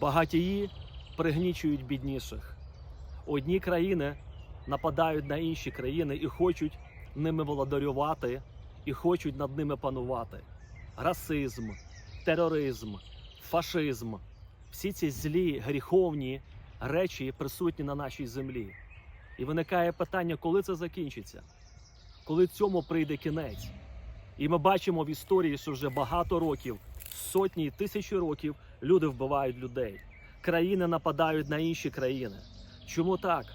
Багатії пригнічують бідніших. Одні країни нападають на інші країни і хочуть ними володарювати, і хочуть над ними панувати. Расизм, тероризм, фашизм всі ці злі, гріховні речі присутні на нашій землі. І виникає питання, коли це закінчиться, коли цьому прийде кінець. І ми бачимо в історії, що вже багато років, сотні і тисячі років люди вбивають людей. Країни нападають на інші країни. Чому так?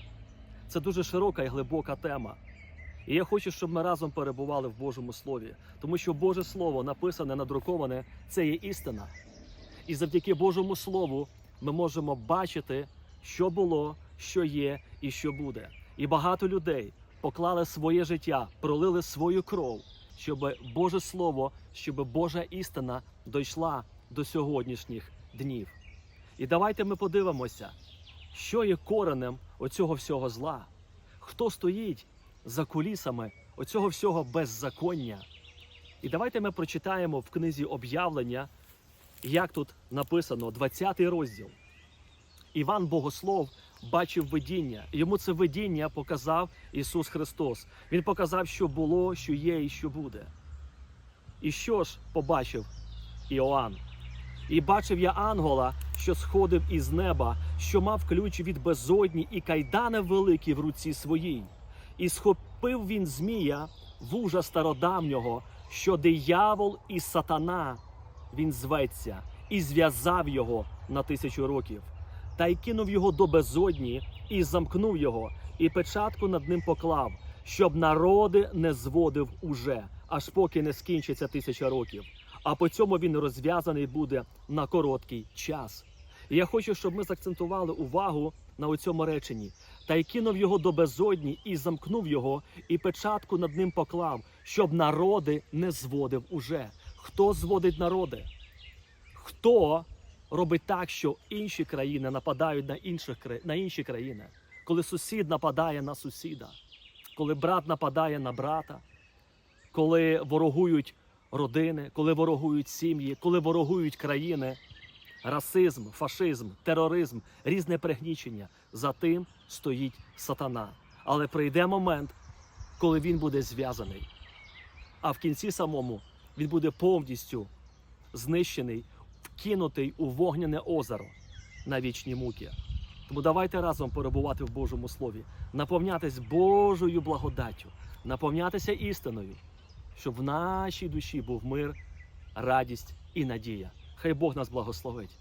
Це дуже широка і глибока тема. І я хочу, щоб ми разом перебували в Божому Слові, тому що Боже Слово написане, надруковане, це є істина. І завдяки Божому Слову ми можемо бачити, що було, що є і що буде. І багато людей поклали своє життя, пролили свою кров, щоб Боже Слово, щоб Божа істина дійшла до сьогоднішніх днів. І давайте ми подивимося, що є коренем оцього всього зла, хто стоїть за кулісами оцього всього беззаконня. І давайте ми прочитаємо в книзі об'явлення, як тут написано, 20 розділ. Іван Богослов бачив видіння. Йому це видіння показав Ісус Христос. Він показав, що було, що є і що буде. І що ж побачив Іоанн? І бачив я ангела, що сходив із неба, що мав ключ від безодні і кайдани великі в руці своїй. І схопив він змія, вужа стародавнього, що диявол і сатана він зветься, і зв'язав його на тисячу років, та й кинув його до безодні, і замкнув його, і печатку над ним поклав, щоб народи не зводив уже, аж поки не скінчиться тисяча років. А по цьому він розв'язаний буде на короткий час. І я хочу, щоб ми закцентували увагу на цьому реченні. Та й кинув його до безодні, і замкнув його, і печатку над ним поклав, щоб народи не зводив уже. Хто зводить народи? Хто робить так, що інші країни нападають на, інших, на інші країни? Коли сусід нападає на сусіда, коли брат нападає на брата, коли ворогують родини, коли ворогують сім'ї, коли ворогують країни, расизм, фашизм, тероризм, різне пригнічення. За тим стоїть сатана. Але прийде момент, коли він буде зв'язаний. А в кінці самому він буде повністю знищений, вкинутий у вогняне озеро на вічні муки. Тому давайте разом перебувати в Божому Слові, наповнятись Божою благодаттю, наповнятися істиною, щоб в нашій душі був мир, радість і надія. Хай Бог нас благословить.